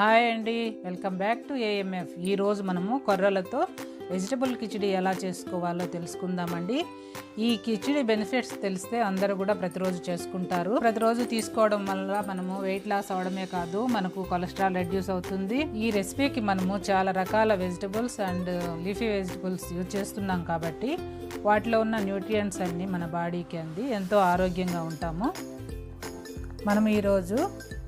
Hi అండి. Welcome back to AMF. ఈరోజు మనము కొర్రలతో వెజిటబుల్ కిచిడి ఎలా చేసుకోవాలో తెలుసుకుందామండి. ఈ కిచిడి బెనిఫిట్స్ తెలిస్తే అందరూ కూడా ప్రతిరోజు చేసుకుంటారు. ప్రతిరోజు తీసుకోవడం వల్ల మనము వెయిట్ లాస్ అవడమే కాదు మనకు కొలెస్ట్రాల్ రెడ్యూస్ అవుతుంది. ఈ రెసిపీకి మనము చాలా రకాల vegetables and leafy vegetables use చేస్తున్నాం కాబట్టి వాటిలో ఉన్న న్యూట్రియంట్స్ అన్నీ మన బాడీకి అంది ఎంతో ఆరోగ్యంగా ఉంటాము. మనం ఈరోజు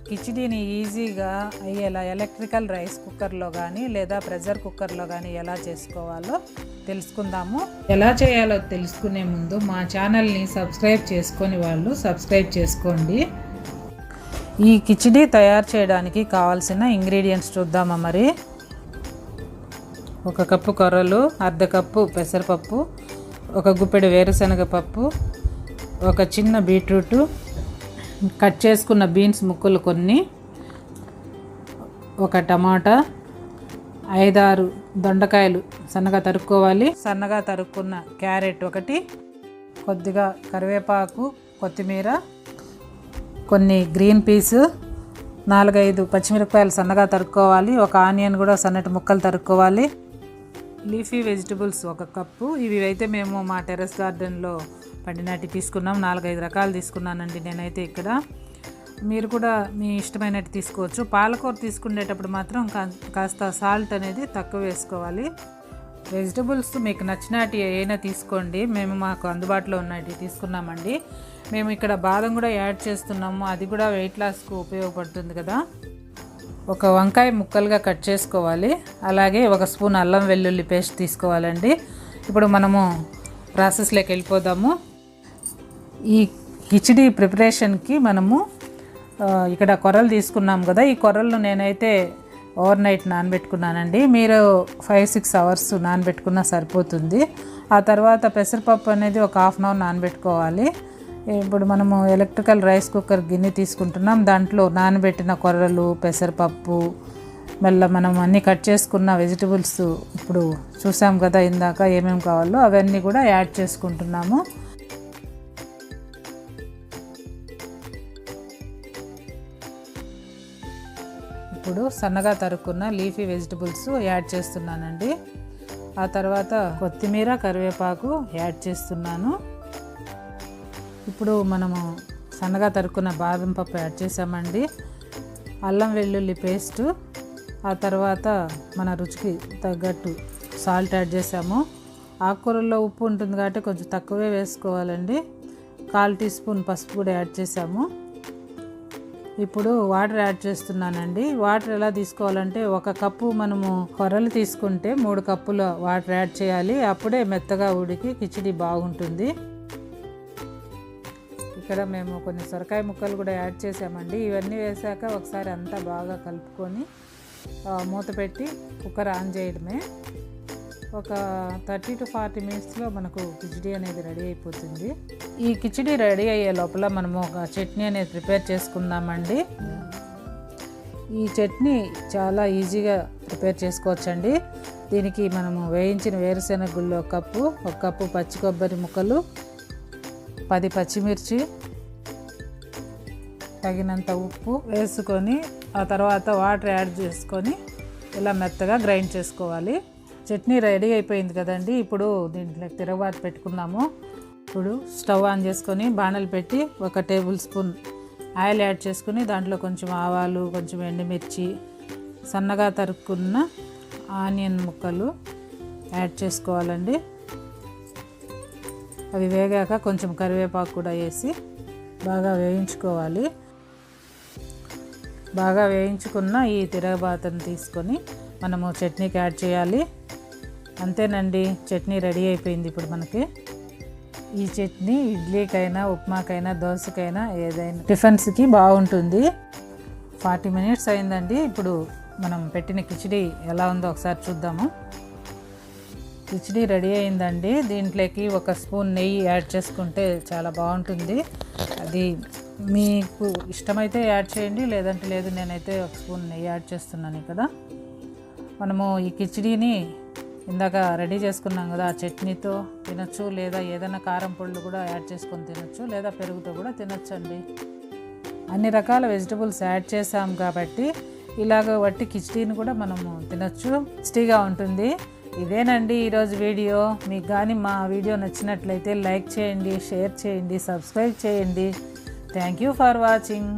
కిచిడీని ఈజీగా అయ్యేలా ఎలక్ట్రికల్ రైస్ కుక్కర్లో కానీ లేదా ప్రెషర్ కుక్కర్లో కానీ ఎలా చేసుకోవాలో తెలుసుకుందాము. ఎలా చేయాలో తెలుసుకునే ముందు మా ఛానల్ని సబ్స్క్రైబ్ చేసుకొని వాళ్ళు సబ్స్క్రైబ్ చేసుకోండి. ఈ కిచిడీ తయారు చేయడానికి కావాల్సిన ఇంగ్రీడియంట్స్ చూద్దామా మరి? ఒక కప్పు కొర్రలు అర్ధ కప్పు పెసరపప్పు ఒక గుప్పెడు వేరుశనగ పప్పు ఒక చిన్న బీట్రూటు కట్ చేసుకున్న బీన్స్ ముక్కలు కొన్ని. ఒక టమాటా ఐదారు దొండకాయలు సన్నగా తరుక్కోవాలి. సన్నగా తరుక్కున్న క్యారెట్ ఒకటి కొద్దిగా కరివేపాకు కొత్తిమీర కొన్ని గ్రీన్ పీస్ నాలుగైదు పచ్చిమిరపకాయలు సన్నగా తరుక్కోవాలి. ఒక ఆనియన్ కూడా సన్నటి ముక్కలు తరుక్కోవాలి. లీఫీ వెజిటబుల్స్ ఒక కప్పు. ఇవి అయితే మేము మా టెర్రస్ గార్డెన్లో పండినట్టు తీసుకున్నాం. నాలుగైదు రకాలు తీసుకున్నానండి నేనైతే ఇక్కడ. మీరు కూడా మీ ఇష్టమైనట్టు తీసుకోవచ్చు. పాలకూర తీసుకునేటప్పుడు మాత్రం కాస్త సాల్ట్ అనేది తక్కువ వేసుకోవాలి. వెజిటబుల్స్ మీకు నచ్చినటి ఏమైనా తీసుకోండి. మేము మాకు అందుబాటులో ఉన్నవి తీసుకున్నామండి. మేము ఇక్కడ బాదం కూడా యాడ్ చేస్తున్నాము. అది కూడా వెయిట్ లాస్కు ఉపయోగపడుతుంది కదా. ఒక వంకాయ ముక్కలుగా కట్ చేసుకోవాలి. అలాగే ఒక స్పూన్ అల్లం వెల్లుల్లి పేస్ట్ తీసుకోవాలండి. ఇప్పుడు మనము ప్రాసెస్లోకి వెళ్ళిపోదాము. ఈ కిచిడి ప్రిపరేషన్కి మనము ఇక్కడ కొర్రలు తీసుకున్నాం కదా ఈ కొర్రలను నేనైతే ఓవర్ నైట్ నానబెట్టుకున్నానండి. మీరు ఫైవ్ సిక్స్ అవర్స్ నానబెట్టుకున్నా సరిపోతుంది. ఆ తర్వాత పెసరపప్పు అనేది ఒక హాఫ్ అన్ అవర్ నానబెట్టుకోవాలి. ఇప్పుడు మనము ఎలక్ట్రికల్ రైస్ కుక్కర్ గిన్నె తీసుకుంటున్నాం. దాంట్లో నానబెట్టిన కొర్రలు పెసరపప్పు మళ్ళీ మనం అన్నీ కట్ చేసుకున్న వెజిటబుల్స్ ఇప్పుడు చూసాం కదా ఇందాక ఏమేమి కావాలో అవన్నీ కూడా యాడ్ చేసుకుంటున్నాము. ఇప్పుడు సన్నగా తరుక్కున్న లీఫీ వెజిటబుల్స్ యాడ్ చేస్తున్నానండి. ఆ తర్వాత కొత్తిమీర కరివేపాకు యాడ్ చేస్తున్నాను. ఇప్పుడు మనము సన్నగా తరుక్కున్న బాదం పప్పు యాడ్ చేసామండి. అల్లం వెల్లుల్లి పేస్ట్ ఆ తర్వాత మన రుచికి తగ్గట్టు సాల్ట్ యాడ్ చేసాము. ఆకుకూరల్లో ఉప్పు ఉంటుంది కాబట్టి కొంచెం తక్కువే వేసుకోవాలండి. కాల్ టీ స్పూన్ పసుపు కూడా యాడ్ చేసాము. ఇప్పుడు వాటర్ యాడ్ చేస్తున్నానండి. వాటర్ ఎలా తీసుకోవాలంటే ఒక కప్పు మనము కొర్రలు తీసుకుంటే మూడు కప్పుల వాటర్ యాడ్ చేయాలి. అప్పుడే మెత్తగా ఉడికి కిచిడి బాగుంటుంది. ఇక్కడ మేము కొన్ని సొరకాయ ముక్కలు కూడా యాడ్ చేసామండి. ఇవన్నీ వేసాక ఒకసారి అంతా బాగా కలుపుకొని మూత పెట్టి కుక్కర్ ఆన్ చేయడమే. ఒక థర్టీ టు ఫార్టీ మినిట్స్లో మనకు కిచిడి అనేది రెడీ అయిపోతుంది. ఈ కిచిడి రెడీ అయ్యే లోపల మనము ఒక చట్నీ అనేది ప్రిపేర్ చేసుకుందామండి. ఈ చట్నీ చాలా ఈజీగా ప్రిపేర్ చేసుకోవచ్చండి. దీనికి మనము వేయించిన వేరుశెనగ గుళ్ళు ఒక కప్పు ఒక కప్పు పచ్చి కొబ్బరి ముక్కలు పది పచ్చిమిర్చి తగినంత ఉప్పు వేసుకొని ఆ తర్వాత వాటర్ యాడ్ చేసుకొని ఇలా మెత్తగా గ్రైండ్ చేసుకోవాలి. చట్నీ రెడీ అయిపోయింది కదండి. ఇప్పుడు దీంట్లో తిరగబాటు పెట్టుకున్నాము ఇప్పుడు స్టవ్ ఆన్ చేసుకొని బాణలు పెట్టి ఒక టేబుల్ స్పూన్ ఆయిల్ యాడ్ చేసుకుని దాంట్లో కొంచెం ఆవాలు కొంచెం ఎండుమిర్చి సన్నగా తరుక్కున్న ఆనియన్ ముక్కలు యాడ్ చేసుకోవాలండి. అవి వేగాక కొంచెం కరివేపాకు కూడా వేసి బాగా వేయించుకోవాలి. బాగా వేయించుకున్న ఈ తిరగబాతను తీసుకొని మనము చట్నీకి యాడ్ చేయాలి. అంతేనండి చట్నీ రెడీ అయిపోయింది ఇప్పుడు మనకి. ఈ చట్నీ ఇడ్లీకైనా ఉప్మాకైనా దోశకైనా ఏదైనా టిఫిన్స్కి బాగుంటుంది. ఫార్టీ మినిట్స్ అయిందండి. ఇప్పుడు మనం పెట్టిన కిచిడి ఎలా ఉందో ఒకసారి చూద్దాము. కిచిడి రెడీ అయిందండి. దీంట్లోకి ఒక స్పూన్ నెయ్యి యాడ్ చేసుకుంటే చాలా బాగుంటుంది. అది మీకు ఇష్టమైతే యాడ్ చేయండి లేదంటే లేదు నేనైతే ఒక స్పూన్ నెయ్యి యాడ్ చేస్తున్నాను కదా. మనము ఈ కిచిడీని ఇందాక రెడీ చేసుకున్నాం కదా ఆ చట్నీతో తినచ్చు లేదా ఏదైనా కారం పొళ్ళు కూడా యాడ్ చేసుకొని తినచ్చు లేదా పెరుగుతో కూడా తినచ్చండి. అన్ని రకాల వెజిటబుల్స్ యాడ్ చేసాం కాబట్టి ఇలాగ వట్టి కిచడీని కూడా మనము తినొచ్చు టేస్టీగా ఉంటుంది. ఇదేనండి ఈరోజు వీడియో. మీకు కానీ మా వీడియో నచ్చినట్లయితే లైక్ చేయండి షేర్ చేయండి సబ్స్క్రైబ్ చేయండి. Thank you for watching.